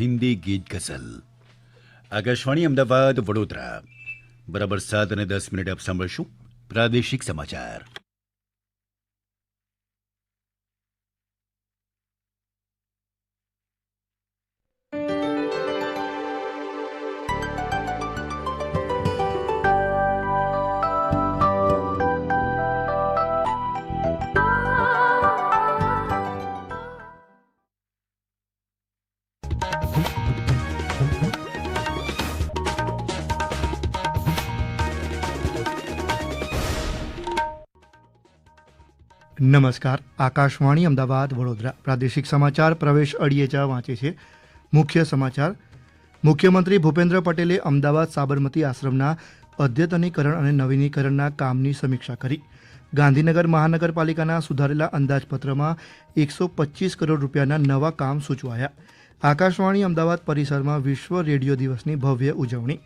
હિન્દી ગીત ગઝલ. આકાશવાણી અમદાવાદ વડોદરા. બરાબર સાત અને દસ મિનિટ આપ સાંભળશું પ્રાદેશિક સમાચાર. નમસ્કાર. આકાશવાણી અમદાવાદ વડોદરા. પ્રાદેશિક સમાચાર પ્રવેશ અડિયેચા વાંચે છે. મુખ્ય સમાચાર. મુખ્યમંત્રી ભૂપેન્દ્ર પટેલે અમદાવાદ સાબરમતી આશ્રમના અદ્યતનીકરણ અને નવીનીકરણના કામની સમીક્ષા કરી. ગાંધીનગર મહાનગરપાલિકાના સુધારેલા અંદાજપત્રમાં એકસો પચીસ કરોડ રૂપિયાના નવા કામ સૂચવાયા. આકાશવાણી અમદાવાદ પરિસરમાં વિશ્વ રેડિયો દિવસની ભવ્ય ઉજવણી.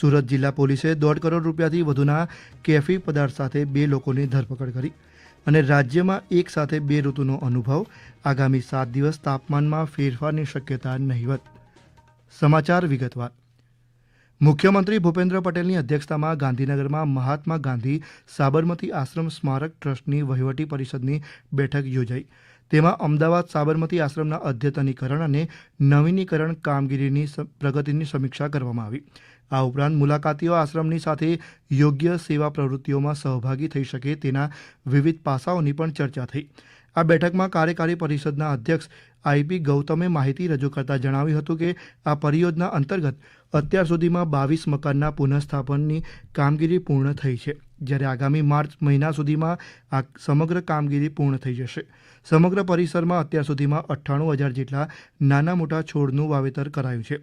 સુરત જિલ્લા પોલીસે દોઢ કરોડ રૂપિયાથી વધુના કેફી પદાર્થ સાથે બે લોકોની ધરપકડ કરી. અને રાજ્યમાં એક સાથે બે ઋતુનો અનુભવ. આગામી સાત દિવસ તાપમાનમાં ફેરફારની શક્યતા નહીવત. સમાચાર વિગતવાર. મુખ્યમંત્રી ભૂપેન્દ્ર પટેલની અધ્યક્ષતામાં ગાંધીનગરમાં મહાત્મા ગાંધી સાબરમતી આશ્રમ સ્મારક ટ્રસ્ટની વહીવટી પરિષદની બેઠક યોજાઈ. તેમાં અમદાવાદ સાબરમતી આશ્રમના અદ્યતનીકરણ અને નવીનીકરણ કામગીરીની પ્રગતિની સમીક્ષા કરવામાં આવી. આ ઉપરાંત મુલાકાતીઓ આશ્રમની સાથે યોગ્ય સેવા પ્રવૃત્તિઓમાં સહભાગી થઈ શકે તેના વિવિધ પાસાઓની પણ ચર્ચા થઈ. આ બેઠકમાં કાર્યકારી પરિષદના અધ્યક્ષ આઈપી ગૌતમે માહિતી રજૂ કરતા જણાવ્યું હતું કે આ પરિયોજના અંતર્ગત અત્યાર સુધીમાં બાવીસ મકાનના પુનઃસ્થાપનની કામગીરી પૂર્ણ થઈ છે. જ્યારે આગામી માર્ચ મહિના સુધીમાં આ સમગ્ર કામગીરી પૂર્ણ થઈ જશે. સમગ્ર પરિસરમાં અત્યાર સુધીમાં અઠ્ઠાણું હજાર જેટલા નાના મોટા છોડનું વાવેતર કરાયું છે.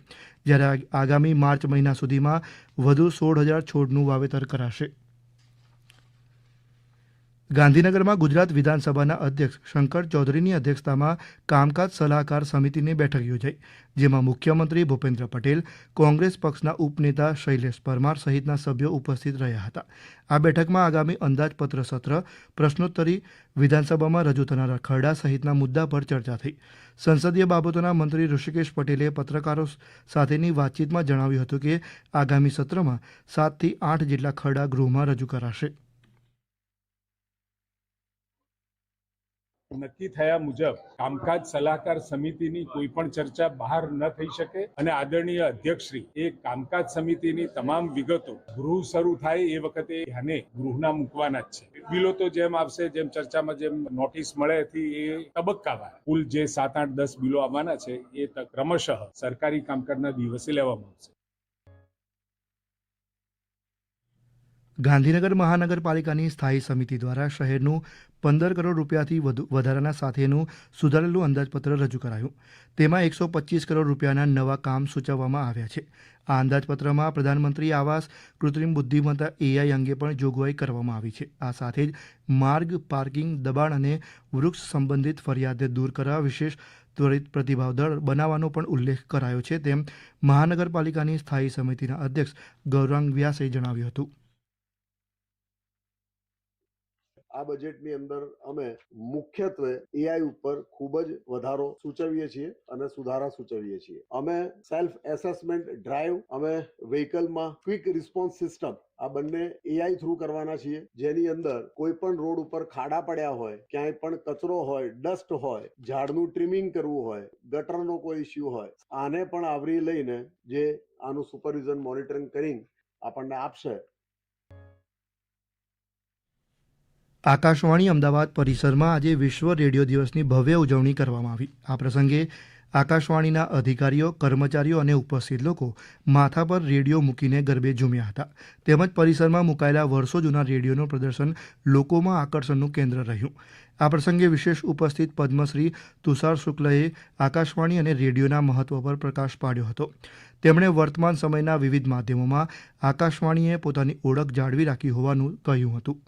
જ્યારે આગામી માર્ચ મહિના સુધીમાં વધુ સોળ હજાર છોડનું વાવેતર કરાશે. ગાંધીનગરમાં ગુજરાત વિધાનસભાના અધ્યક્ષ શંકર ચૌધરીની અધ્યક્ષતામાં કામકાજ સલાહકાર સમિતિની બેઠક યોજાઈ, જેમાં મુખ્યમંત્રી ભૂપેન્દ્ર પટેલ, કોંગ્રેસ પક્ષના ઉપનેતા શૈલેષ પરમાર સહિતના સભ્યો ઉપસ્થિત રહ્યા હતા. આ બેઠકમાં આગામી અંદાજપત્ર સત્ર, પ્રશ્નોત્તરી, વિધાનસભામાં રજૂ થનારા ખરડા સહિતના મુદ્દા પર ચર્ચા થઈ. સંસદીય બાબતોના મંત્રી ઋષિકેશ પટેલે પત્રકારો સાથેની વાતચીતમાં જણાવ્યું હતું કે આગામી સત્રમાં સાતથી આઠ જેટલા ખરડા ગૃહમાં રજૂ કરાશે. નક્કી થયા મુજબ કામકાજ સલાહકાર સમિતિની કોઈ પણ ચર્ચા બહાર ન થઈ શકે અને આદરણીય અધ્યક્ષશ્રી એ કામકાજ સમિતિની તમામ વિગતો ગૃહ શરૂ થાય એ વખતે ધ્યાને ગૃહના મૂકવાના જ છે. બિલો તો જેમ આવશે, જેમ ચર્ચામાં જેમ નોટિસ મળે હતી એ તબક્કાવાર કુલ જે સાત, આઠ, દસ બિલો આવવાના છે એ ક્રમશઃ સરકારી કામકાજના દિવસે લેવામાં આવશે. ગાંધીનગર મહાનગરપાલિકાની સ્થાયી સમિતિ દ્વારા શહેરનું પંદર કરોડ રૂપિયાથી વધુ વધારાના સાથેનું સુધારેલું અંદાજપત્ર રજૂ કરાયું. તેમાં એકસો પચીસ કરોડ રૂપિયાના નવા કામ સૂચવવામાં આવ્યા છે. આ અંદાજપત્રમાં પ્રધાનમંત્રી આવાસ, કૃત્રિમ બુદ્ધિમત્તા, એઆઈ અંગે પણ જોગવાઈ કરવામાં આવી છે. આ સાથે જ માર્ગ, પાર્કિંગ, દબાણ અને વૃક્ષ સંબંધિત ફરિયાદે દૂર કરવા વિશેષ ત્વરિત પ્રતિભાવ દળ બનાવવાનો પણ ઉલ્લેખ કરાયો છે, તેમ મહાનગરપાલિકાની સ્થાયી સમિતિના અધ્યક્ષ ગૌરાંગ વ્યાસે જણાવ્યું હતું. આ બજેટની અંદર અમે મુખ્યત્વે એઆઈ ઉપર ખૂબ જ વધારો સૂચવીએ છીએ અને સુધારા સૂચવીએ છીએ. અમે સેલ્ફ એસેસમેન્ટ ડ્રાઈવ અમે વ્હીકલમાં ક્વિક રિસ્પોન્સ સિસ્ટમ આ બંને એઆઈ થ્રુ કરવાના છીએ. જેની અંદર કોઈ પણ રોડ ઉપર ખાડા પડ્યા હોય, ક્યાંય પણ કચરો હોય ડસ્ટ હોય, ઝાડનું ટ્રીમિંગ કરવું હોય, ગટરનો કોઈ ઇસ્યુ હોય, આને પણ આવરી લઈને જે આનું સુપરવિઝન મોનિટરિંગ કરીને આપણને આપશે આકાશવાણી અમદાવાદ પરિસરમાં આજે વિશ્વ રેડિયો દિવસની ભવ્ય ઉજવણી કરવામાં આવી. આ પ્રસંગે આકાશવાણીના અધિકારીઓ, કર્મચારીઓ અને ઉપસ્થિત લોકો માથા પર રેડિયો મૂકીને ગરબે ઝૂમ્યા હતા. તેમજ પરિસરમાં મુકાયેલા વર્ષો જૂના રેડિયોનું પ્રદર્શન લોકોમાં આકર્ષણનું કેન્દ્ર રહ્યું. આ પ્રસંગે વિશેષ ઉપસ્થિત પદ્મશ્રી તુષાર શુક્લએ આકાશવાણી અને રેડિયોના મહત્વ પર પ્રકાશ પાડ્યો હતો. તેમણે વર્તમાન સમયના વિવિધ માધ્યમોમાં આકાશવાણીએ પોતાની ઓળખ જાળવી રાખી હોવાનું કહ્યું હતું.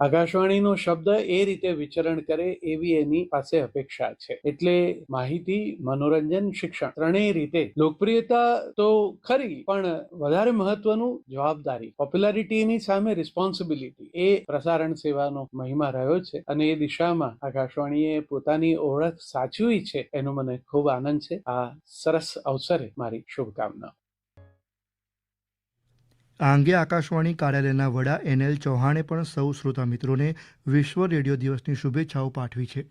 આકાશવાણીનો શબ્દ એ રીતે વિચરણ કરે એવી એની પાસે અપેક્ષા છે. એટલે માહિતી, મનોરંજન, શિક્ષણ ત્રણેય રીતે લોકપ્રિયતા તો ખરી, પણ વધારે મહત્વનું જવાબદારી. પોપ્યુલારિટીની સામે રિસ્પોન્સિબિલિટી એ પ્રસારણ સેવાનો મહિમા રહ્યો છે અને એ દિશામાં આકાશવાણીએ પોતાની ઓળખ સાચવી છે એનો મને ખૂબ આનંદ છે. આ સરસ અવસરે મારી શુભકામના. આ અંગે આકાશવાણી કાર્યાલયના વડા એનએલ ચૌહાણે પણ સૌ શ્રોતા મિત્રોને વિશ્વ રેડિયો દિવસની શુભેચ્છાઓ પાઠવી છે.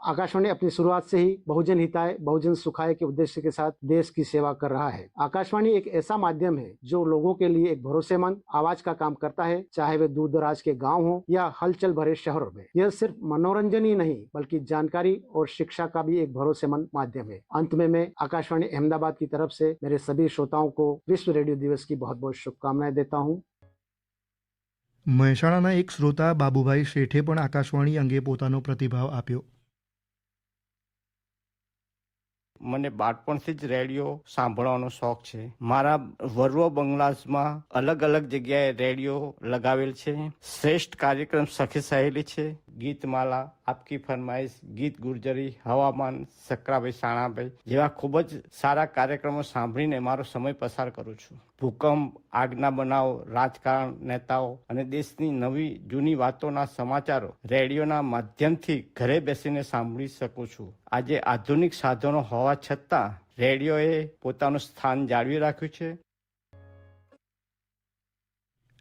आकाशवाणी अपनी शुरुआत से ही बहुजन हिताय बहुजन सुखाय के उद्देश्य के साथ देश की सेवा कर रहा है आकाशवाणी एक ऐसा माध्यम है जो लोगों के लिए एक भरोसेमंद आवाज का काम करता है चाहे वे दूर दराज के गांव हो या हलचल भरे शहरों में यह सिर्फ मनोरंजन ही नहीं बल्कि जानकारी और शिक्षा का भी एक भरोसेमंद माध्यम है अंत में मैं आकाशवाणी अहमदाबाद की तरफ से मेरे सभी श्रोताओं को विश्व रेडियो दिवस की बहुत बहुत शुभकामनाएं देता हूँ મહેસાણાના એક શ્રોતા બાબુભાઈ શેઠે પણ આકાશવાણી અંગે પોતાનો પ્રતિભાવ આપ્યો મને બાળપણથી જ રેડિયો સાંભળવાનો શોખ છે. મારા વર્વો બંગલાસમાં અલગ અલગ જગ્યાએ રેડિયો લગાવેલ છે. શ્રેષ્ઠ કાર્યક્રમ સખી સહેલી છે. ગીતમાલા, આપકી ફરમાઈશ, ગીત ગુર્જરી, હવામાન, સકરાભાઈ સાણાભાઈ જેવા ખૂબ જ સારા કાર્યક્રમો સાંભળીને મારો સમય પસાર કરું છું. ભૂકંપ, આગના બનાવ, રાજકારણ, નેતાઓ અને દેશની નવી, જૂની વાતોના સમાચારો રેડિયોના માધ્યમથી ઘરે બેસીને સાંભળી શકું છું. આજે આધુનિક સાધનો હોવા છતાં રેડિયોએ પોતાનું સ્થાન જાળવી રાખ્યું છે.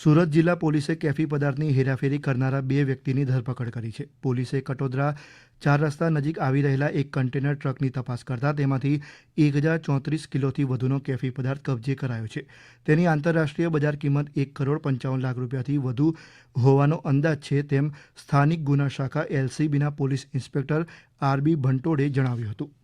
સુરત જિલ્લા પોલીસે કેફી પદાર્થની હેરાફેરી કરનારા બે વ્યક્તિની ધરપકડ કરી છે. પોલીસે કટોદરા ચાર રસ્તા નજીક આવી રહેલા એક કન્ટેનર ટ્રકની તપાસ કરતા તેમાંથી એક હજાર ચોત્રીસ કિલોથી વધુનો કેફી પદાર્થ કબજે કરાયો છે. તેની આંતરરાષ્ટ્રીય બજાર કિંમત એક કરોડ પંચાવન લાખ રૂપિયાથી વધુ હોવાનો અંદાજ છે તેમ સ્થાનિક ગુના શાખા એલસીબીના police inspector R B Bhantode જણાવ્યું હતું.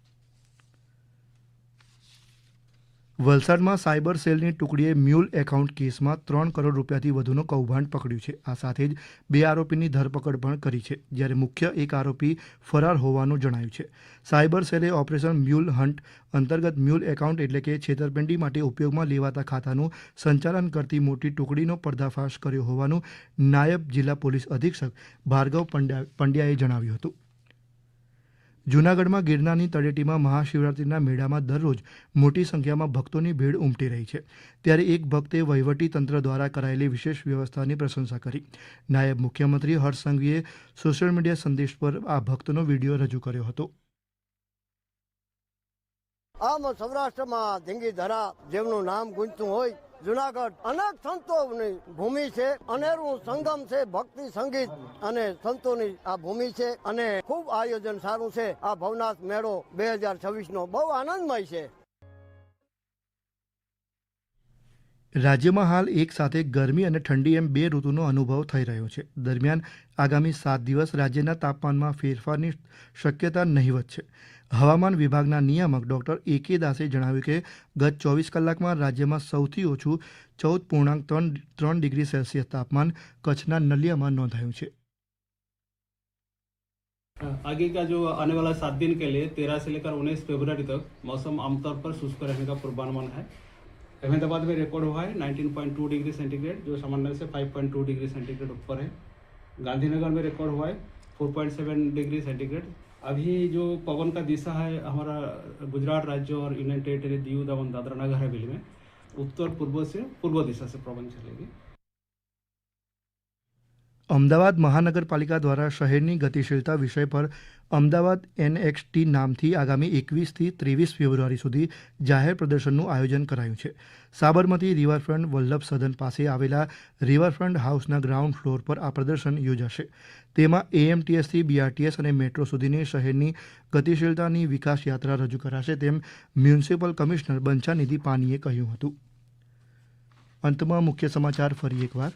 વલસાડમાં સાયબર સેલની ટુકડીએ મ્યુલ એકાઉન્ટ કેસમાં ત્રણ કરોડ રૂપિયાથી વધુનો કૌભાંડ પકડ્યું છે. આ સાથે જ બે આરોપીની ધરપકડ પણ કરી છે, જ્યારે મુખ્ય એક આરોપી ફરાર હોવાનું જણાયું છે. સાયબર સેલે ઓપરેશન મ્યુલ હન્ટ અંતર્ગત મ્યુલ એકાઉન્ટ એટલે કે છેતરપિંડી માટે ઉપયોગમાં લેવાતા ખાતાનું સંચાલન કરતી મોટી ટુકડીનો પર્દાફાશ કર્યો હોવાનું નાયબ જિલ્લા પોલીસ અધિક્ષક ભાર્ગવ પંડ્યા પંડ્યાએ જણાવ્યું હતું. જૂનાગઢમાં ગિરનારની તળેટીમાં મહાશિવરાત્રિના મેળામાં દરરોજ મોટી સંખ્યામાં ભક્તોની ભીડ ઉમટી રહી છે. ત્યારે એક ભક્તે વહીવટી તંત્ર દ્વારા કરાયેલી વિશેષ વ્યવસ્થાની પ્રશંસા કરી. નાયબ મુખ્યમંત્રી હર્ષ સંઘવીએ સોશિયલ મીડિયા સંદેશ પર આ ભક્તનો વીડિયો રજૂ કર્યો હતો. આમ સૌરાષ્ટ્રમાં ધીંગી ધરા જેમનું નામ ગુંજતું હોય જુનાગઢ અનેક સંતોની ભૂમિ છે, અનેરું સંગમ છે, ભક્તિ સંગીત અને સંતોની આ ભૂમિ છે અને ખૂબ આયોજન સારું છે. આ ભવનાથ મેળો બે હજાર છવ્વીસ નો બહુ આનંદમય છે. રાજ્યમાં હાલ એક સાથે ગરમી અને ઠંડી એમ બે ઋતુનો અનુભવ થઈ રહ્યો છે. દરમિયાન આગામી સાત દિવસ રાજ્યના તાપમાનમાં ફેરફારની શક્યતા નહીવત છે. હવામાન વિભાગના નિયામક ડોક્ટર એ કે દાસે જણાવ્યું કે ગત ચોવીસ કલાકમાં રાજ્યમાં સૌથી ઓછું ચૌદ પૂર્ણાંક ત્રણ ત્રણ ડિગ્રી સેલ્સિયસ તાપમાન કચ્છના નલિયામાં નોંધાયું છે आगे का जो आने वाला सात दिन के लिए तेरह से लेकर उन्नीस फरवरी तक मौसम आमतौर पर शुष्क रहने का पूर्वानुमान है अहमदाबाद में रिकॉर्ड हुआ है 19.2 डिग्री सेंटीग्रेड जो सामान्य से 5.2 डिग्री सेंटीग्रेड ऊपर है गांधीनगर में रिकॉर्ड हुआ है 4.7 डिग्री सेंटीग्रेड अभी जो पवन का दिशा है हमारा गुजरात राज्य और यूनियन टेरिटरी दीव दमन दादरा नगर हवेली में उत्तर पूर्व से पूर्व दिशा से पवन चलेगी અમદાવાદ મહાનગરપાલિકા દ્વારા શહેરની ગતિશીલતા વિષય પર અમદાવાદ એનએક્સટી નામથી આગામી એકવીસથી ત્રેવીસ ફેબ્રુઆરી સુધી જાહેર પ્રદર્શનનું આયોજન કરાયું છે. સાબરમતી રિવરફ્રન્ટ વલ્લભ સદન પાસે આવેલા રિવરફ્રન્ટ હાઉસના ગ્રાઉન્ડ ફ્લોર પર આ પ્રદર્શન યોજાશે. તેમાં એએમટીએસથી બીઆરટીએસ અને મેટ્રો સુધીની શહેરની ગતિશીલતાની વિકાસ યાત્રા રજૂ કરાશે તેમ મ્યુનિસિપલ કમિશનર બંછાનિધિ પાનીએ કહ્યું હતું. અંતમાં મુખ્ય સમાચાર ફરી એકવાર.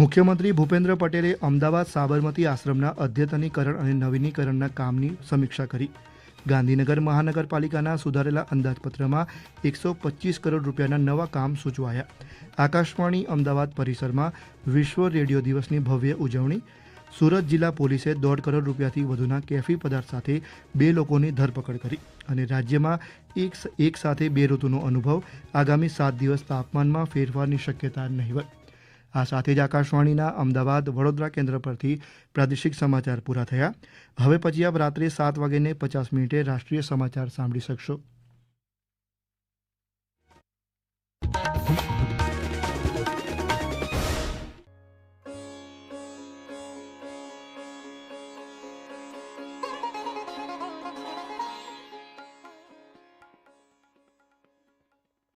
મુખ્યમંત્રી ભૂપેન્દ્ર પટેલે અમદાવાદ સાબરમતી આશ્રમના અદ્યતનીકરણ અને નવીનીકરણના કામની સમીક્ષા કરી. ગાંધીનગર મહાનગરપાલિકાના સુધારેલા અંદાજપત્રમાં એકસો પચીસ કરોડ રૂપિયાના નવા કામ સૂચવાયા. આકાશવાણી અમદાવાદ પરિસરમાં વિશ્વ રેડિયો દિવસની ભવ્ય ઉજવણી. સુરત જિલ્લા પોલીસે દોઢ કરોડ રૂપિયાથી વધુના કેફી પદાર્થ સાથે બે લોકોની ધરપકડ કરી અને રાજ્યમાં એક એક સાથે બે ઋતુનો અનુભવ. આગામી સાત દિવસ તાપમાનમાં ફેરફારની શક્યતા નહીવત. આ સાથે જ આકાશવાણીના અમદાવાદ વડોદરા કેન્દ્ર પરથી પ્રાદેશિક સમાચાર પૂરા થયા. હવે પછી આપ રાત્રે સાત વાગ્યાને પચાસ મિનિટે રાષ્ટ્રીય સમાચાર સાંભળી શકશો.